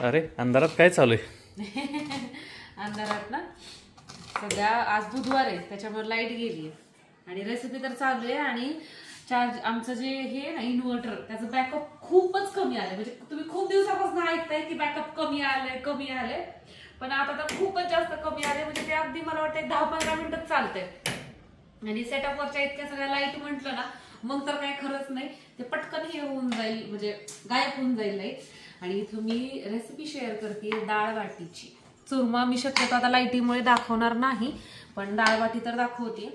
अरे अंधारात काय चालू आहे? अंधारात ना? सध्या आज बुधवार आहे त्याच्यामुळे लाइट गेली आणि रेसिपी तर चालू आहे आणि चार्ज आमचं जे हे ना इन्व्हर्टर त्याचं बॅकअप खूपच कमी आलंय. म्हणजे तुम्ही खूप दिवसापासून ऐकताय की बॅकअप कमी आलंय कमी आलंय. पण आता तर खूपच जास्त कमी आले म्हणजे ते अगदी मला वाटतं दहा पंधरा मिनिटच चालतंय. आणि सेटअपवरच्या इतक्या सगळ्या लाइट म्हटलं ना मग तर काय खरंच नाही. ते पटकन हे होऊन जाईल म्हणजे गायब होऊन जाईल लाइट आणि इथं मी रेसिपी शेअर करते डाळ बाटीची चुरमा मी शक्यतो आता लाईटीमुळे दाखवणार नाही पण डाळ बाटी तर दाखवते.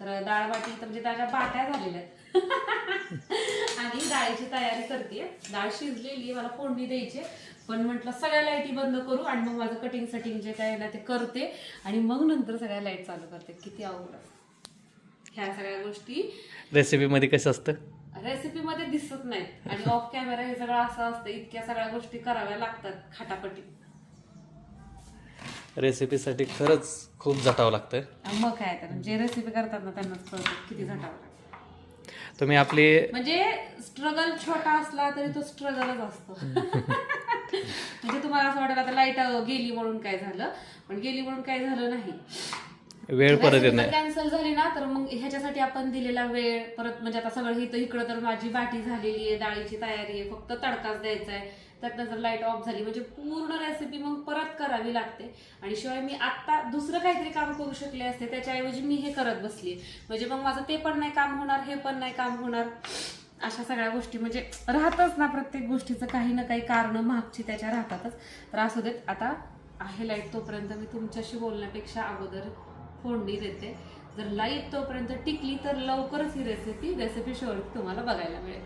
तर डाळ बाटी तर म्हणजे त्याच्या बाट्या झालेल्या आहेत. आणि डाळीची तयारी करते. डाळ शिजलेली आहे मला फोडणी द्यायची आहे. पण म्हटलं सगळ्या लाईटी बंद करू आणि मग माझं कटिंग सटिंग जे काय आहे ना ते करते. आणि मग नंतर सगळ्या लाइट चालू करते. किती अवघड. ह्या सगळ्या गोष्टी रेसिपीमध्ये कसं असतं? रेसिपी मध्ये दिसत नाहीत आणि ऑफ कॅमेरा हे सगळं असं असतं इतक्या सगळ्या गोष्टी कराव्या लागतात खाटापटी. रेसिपीसाठी खरंच खूप जटावं लागतं मग काय तर जे रेसिपी करतात ना त्यांनाच कळतं किती झटावं लागतं. तुम्ही आपली म्हणजे स्ट्रगल छोटा असला तरी तो स्ट्रगलच असतो. म्हणजे तुम्हाला असं वाटेल आता लाइट गेली म्हणून काय झालं? पण गेली म्हणून काय झालं नाही. वेळ परत येत नाही. कॅन्सल झाली ना तर मग ह्याच्यासाठी आपण दिलेला वेळ परत म्हणजे आता सगळं इथं इकडं तर माझी बाटी झालेली आहे डाळीची तयारी आहे फक्त तडकाच द्यायचा आहे. त्यातनं जर लाइट ऑफ झाली. म्हणजे पूर्ण रेसिपी मग परत करावी लागते. आणि शिवाय मी आत्ता दुसरं काहीतरी काम करू शकले असते त्याच्याऐवजी मी हे करत बसली म्हणजे मग माझं ते पण नाही काम होणार हे पण नाही काम होणार. अशा सगळ्या गोष्टी. म्हणजे राहतच ना प्रत्येक गोष्टीचं काही ना काही कारण मागची त्याच्या राहतातच. तर असू देत आता आहे लाइट तोपर्यंत मी तुमच्याशी बोलण्यापेक्षा अगोदर फोडणी देते. जर लाइट तोपर्यंत टिकली तर लवकरच ही रेसिपी रेसिपी शोर तुम्हाला बघायला मिळेल.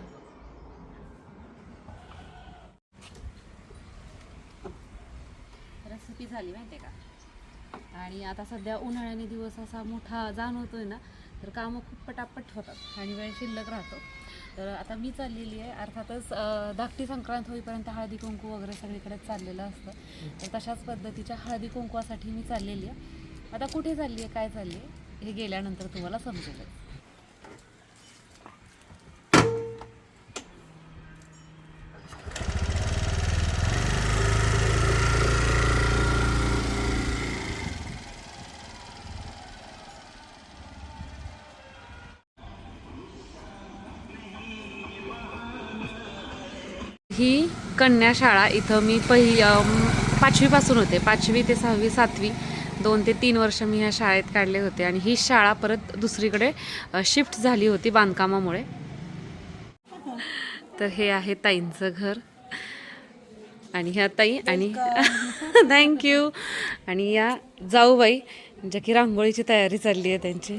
रेसिपी झाली माहितीये का? आणि आता सध्या उन्हाळ्याने दिवस असा मोठा जाणवतोय ना तर कामं खूप पटापट होतात आणि वेळ शिल्लक राहतो. तर आता मी चाललेली आहे अर्थातच धाकटी संक्रांत होईपर्यंत हळदी कुंकू वगैरे सगळीकडे चाललेलं असतं. तर तशाच पद्धतीच्या हळदी कुंकवासाठी मी चाललेली आहे. आता कुठे चालली आहे? काय चालली आहे? हे गेल्यानंतर तुम्हाला समजेल ही कन्या शाळा इथं मी पहिली पाचवीपासून होते. पाचवी ते सहावी सातवी. दोन ते तीन वर्ष मी ह्या शाळेत काढले होते आणि ही शाळा परत दुसरीकडे शिफ्ट झाली होती बांधकामामुळे. तर हे आहे ताईंचं घर. आणि ह्या ताई आणि थँक्यू. आणि या जाऊबाई ज्या की रांगोळीची तयारी चालली आहे त्यांची.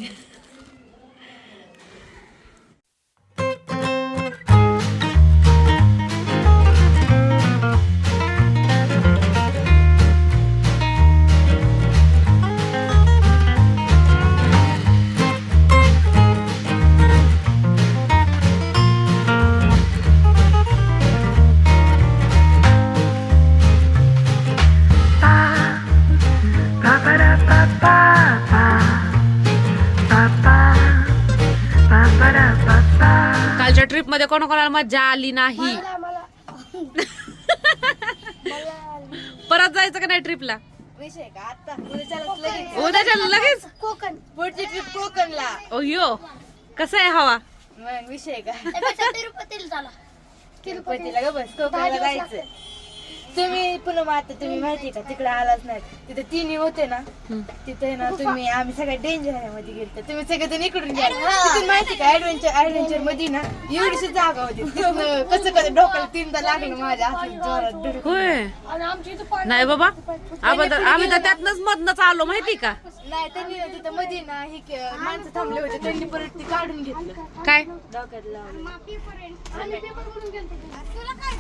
कोणाकोणाला मजा आली नाही. परत जायचं का नाही ट्रिपला विषय का आता? लगेच. उद्याच्या लगेच? कोकण. पुढची ट्रिप कोकणला. अयो कसं आहे हवा? मग विषय का? तिरुपतीला झाला. तिरुपतीला ग बस कोकणला जायचं. तुम्ही पुन्हा आता तुम्ही माहिती का तिकडे आलाच नाही. तिथे तिन्ही होते ना तिथे ना तुम्ही आम्ही सगळ्या डेंजरमध्ये गेलो तुम्ही सगळे जण इकडून तिथून माहिती का ऍडव्हेंचर ऍडव्हेंचरमध्ये ना एवढीशी जागा होती. तिथनं कसं कसं डोक्याला तीनदा लागलं माझ्या हातात जोरात धडक. होय. नाही बाबा. आम्ही तर आम्ही तर त्यातनच मधनच आलो माहिती का? नाही त्यांनी ना तिथं मध्ये ना हे के- माणसं थांबले होते. त्यांनी परत ते काढून घेतलं. काय? डोक्यात लावलं.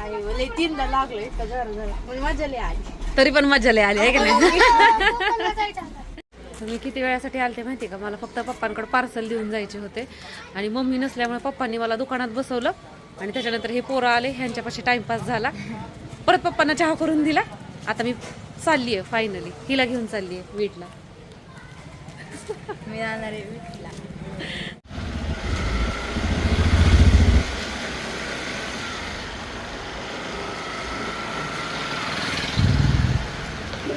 आई लय तीनदा लागलो इतका जरा तरी पण मजा लय आली आहे की नाही? तर मी किती वेळासाठी आलते माहिती का? मला फक्त पप्पांकडे पार्सल देऊन जायचे होते. आणि मम्मी नसल्यामुळे पप्पांनी मला दुकानात बसवलं. आणि त्याच्यानंतर हे पोरं आले ह्यांच्यापाशी टाइमपास झाला. परत पप्पांना चहा करून दिला. आता मी चालली आहे फायनली हिला घेऊन चालली आहे वीटला. मी जाणार आहे विठला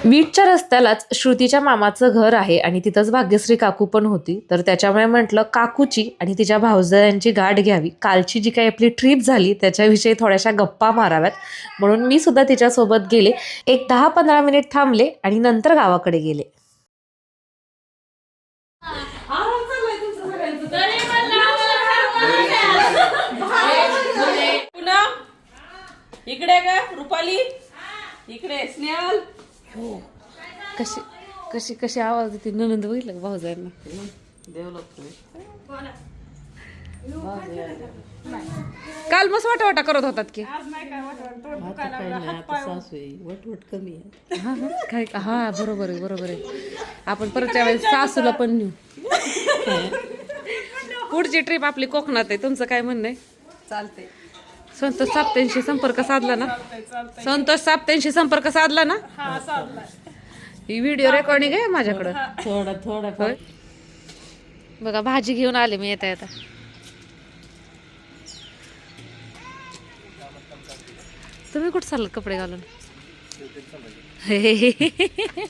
वीटच्या रस्त्यालाच श्रुतीच्या मामाचं घर आहे आणि तिथंच भाग्यश्री काकू पण होती. तर त्याच्यामुळे म्हटलं काकूची आणि तिच्या भाऊजयांची गाठ घ्यावी. कालची जी काही आपली ट्रिप झाली त्याच्याविषयी थोड्याशा गप्पा माराव्यात. म्हणून मी सुद्धा तिच्यासोबत गेले. एक दहा पंधरा मिनिट थांबले आणि नंतर गावाकडे गेले. इकडे का रुपाली? इकडे स्नेहल? हो. कशी कशी कशी आवाज देते? ननंद बघितलं भाऊजांना काल मस्त वाटा वाटा करत होतात की. वटवट कमी आहे हा काय? हा बरोबर आहे बरोबर आहे. आपण परतच्या वेळेस सासूला पण नेऊ. पुढची ट्रिप आपली कोकणात आहे. तुमचं काय म्हणणं आहे? चालतंय. संतोष साप्त्यांशी संपर्क साधला ना? संतोष साप्त्यांशी संपर्क साधला ना? ही व्हिडिओ रेकॉर्डिंग आहे माझ्याकडं. थोडं थोडं होय? बघा भाजी घेऊन आले मी येता येता तुम्ही कुठं चाललं कपडे घालून?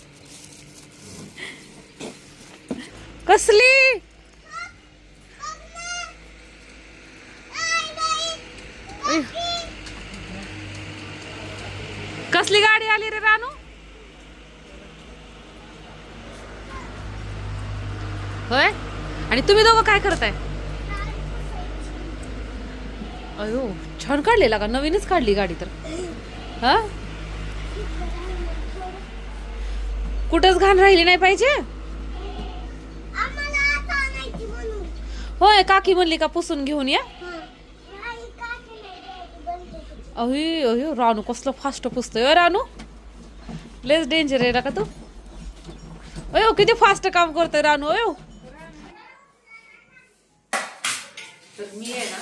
कसली? कसली गाडी आली रे रानू? होय? आणि तुम्ही दोघं काय करताय? अयो छान काढलेला का? नवीनच काढली गाडी तर. हा? कुठंच घाण राहिली नाही पाहिजे? होय काकी म्हणली का पुसून घेऊन या? अहो अहो रानू कसलं फास्ट पुसतोय अ रानू? लेस डेंजर आहे ना का तू? अयो किती फास्ट काम करतोय रानू अयो? तर मी आहे ना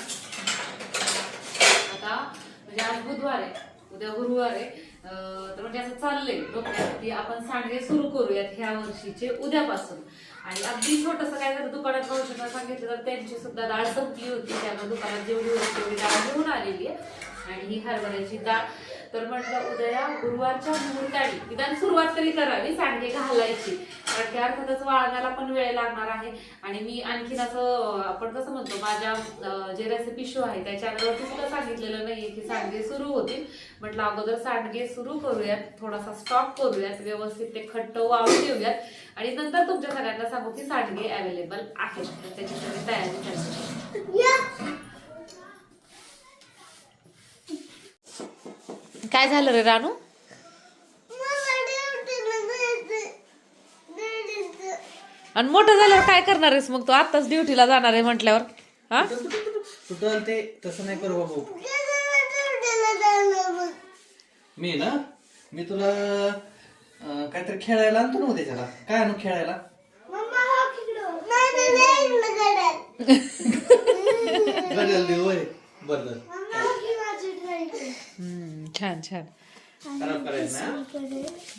आता म्हणजे आज बुधवार आहे उद्या गुरुवार आहे तर म्हणजे असं चाललंय डोक्यात की आपण सांडगे सुरू करूयात ह्या वर्षीचे उद्यापासून. आणि अगदी छोटस काय झालं दुकानात औषधात सांगितलं तर त्यांची सुद्धा डाळ संपली होती त्यामुळे दुकानात जेवढी होती तेवढी डाळ घेऊन आलेली आहे. आणि ही हरभऱ्याची डाळ तर म्हटलं उद्या गुरुवारच्या मुहूर्ताने निदान सुरुवात तरी करावी सांडगे घालायची. कारण की अर्थातच वाळण्याला पण वेळ लागणार आहे. आणि मी आणखीन असं आपण कसं म्हणतो माझ्या जे रेसिपी शो आहे त्या चॅनलवरती सुद्धा सांगितलेलं नाहीये की सांडगे सुरू होतील. म्हटलं अगोदर सांडगे सुरू करूयात थोडासा स्टॉक करूयात व्यवस्थित ते खट्ट वाळू देऊयात आणि नंतर तुमच्या सगळ्यांना सांगू की सांडगे अवेलेबल आहेत. त्याची सगळी तयारी करायची काय झालं रे रानू? आणि मोठं झाल्यावर काय करणार आहेस मग तू? आताच ड्युटीला जाणार आहे म्हटल्यावर. हा? कुठं ते तसं नाही करू बाबू. मी ना मी तुला अं, काहीतरी खेळायला आणतो ना उद्या त्याला काय आणू खेळायला? गडल देऊ होय बरं. हम्म, छान छान. खराब करायचं ना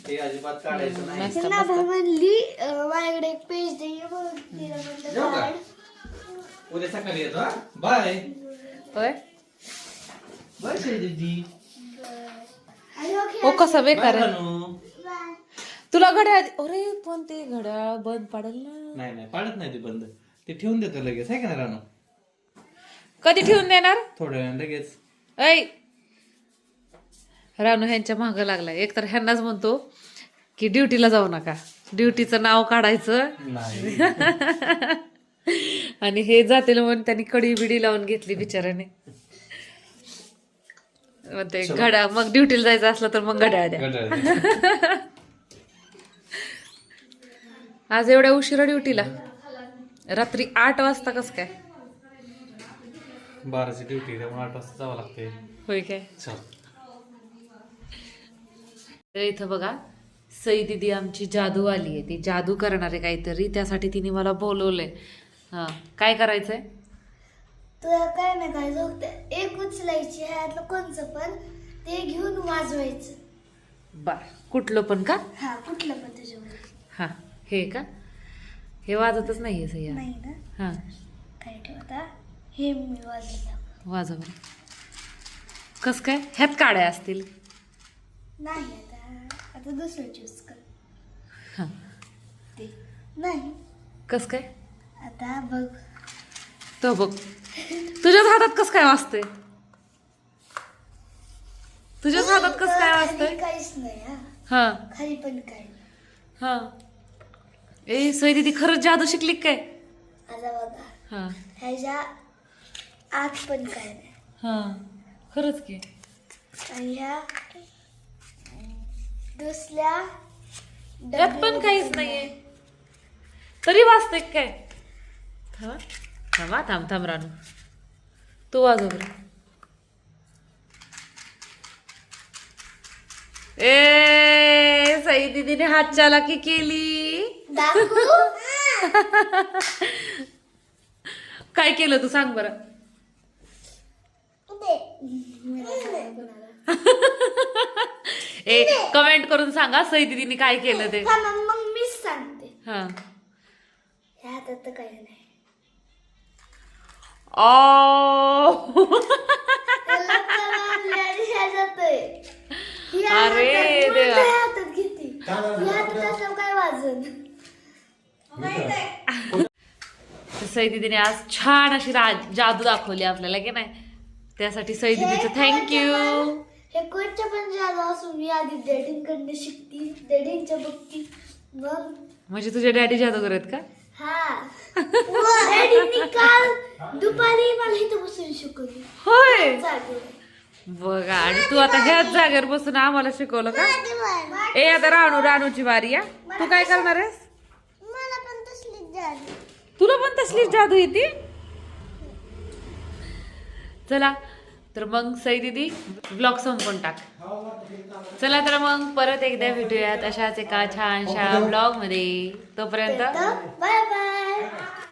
ते अजिबात काढायचं नाही. मस्त म्हणली माझ्याकडे एक पेज दे बघ तिला म्हणलं जाऊ का? उद्या सकाळी येतो हा? बाय. होय? बाय दीदी ओ कसा बेकार आहे. तुला घड्याळ अरे पण ते घड्याळ बंद पडेल ना. नाही नाही पाडत नाही ते बंद. ते ठेवून देतो लगेच आहे का ना रानू? कधी ठेवून देणार? थोड्या वेळाने लगेच. ऐ रानू ह्यांच्या मागं लागलाय. एकतर ह्यांनाच म्हणतो की ड्युटीला जाऊ नका. ड्युटीचं नाव काढायचं. आणि हे जातील म्हणून त्यांनी कडी बिडी लावून घेतली बिचाराने मग ते घड्या मग ड्युटीला जायचं असलं तर मग घड्याळ द्या. आज एवढ्या उशिरा ड्युटीला? रात्री आठ वाजता कस काय? बाराची ड्युटी त्यामुळे आठ वाजता जावं लागते होय काय? चल. तर इथं बघा सई दिदी आमची जादू आली आहे. ती जादू करणार आहे काहीतरी त्यासाठी तिने मला बोलवलंय. हा काय करायचंय? तुला काय नाही काय जोगत एक उचलायची ह्यातलं कोणचं पण ते घेऊन वाजवायचं. बर कुठलं पण का? हा कुठलं पण त्याच्यामध्ये हा हे का? हे वाजतच नाहीये सह्या. नाही ना? हा. काय ठेवता हे मी वाजवलं वाजव. कस काय? ह्यात काड्या असतील. नाही आता. आता दुसरं चूज कर. हा. ते. नाही. कस काय? आता बघ. तो बघ. तुझ्याच हातात कस काय वाजतंय तुझ्याच हातात कस काय खाली वाजतंय काहीच नाही हा. हा. खाली पण काही नाही. हा. ए सोय दीदी खरंच जादू शिकली काय? आता बघा. हा. ह्याच्या आत पण काय नाही. हा. खरंच की. आणि ह्या दुसऱ्या त्यात पण काहीच नाहीये. तरी का काय? थांबा थांबा थांब थांब रानू. तू वाजव ए सई दीदीने हात चालाकी केली. काय केलं तू सांग बरं. ए कमेंट करून सांगा सई दीदीने काय केलं ते. मग मीच सांगते. हा. ह्या हातात तर काही नाही. ओ. त्याला कळालं आणि ह्याच्यात आहे. ही अरे हातात- देवा. उलटं ह्या हातात घेते. ही हातात असल्यावर काय वाजन? सई दीदीने आज छान अशी रा- जादू दाखवली आपल्याला की नाही? त्यासाठी सई दीदीचं थँक्यू हे कोणच्या पण जागा असून मी आधी डेटिंग कडनं शिकती डेटिंगच्या बघती मग म्हणजे तुझे डॅडी जादूगर आहेत का? हा. डॅडींनी काल दुपारी मला इथं बसून शिकवली. होय? जागेवर. बघा आणि तू आता ह्याच जागेवर बसून आम्हाला शिकवलं का? ए आता राणू राणूची बारी या तू काय करणार आहेस? मला पण तसलीच झाली तुला पण तसलीच जादू येते? चला तर मग सई दीदी ब्लॉग संपवून टाक. चला तर मग परत एकदा भेटूयात अशाच एका छानशा ब्लॉगमध्ये. तोपर्यंत बाय बाय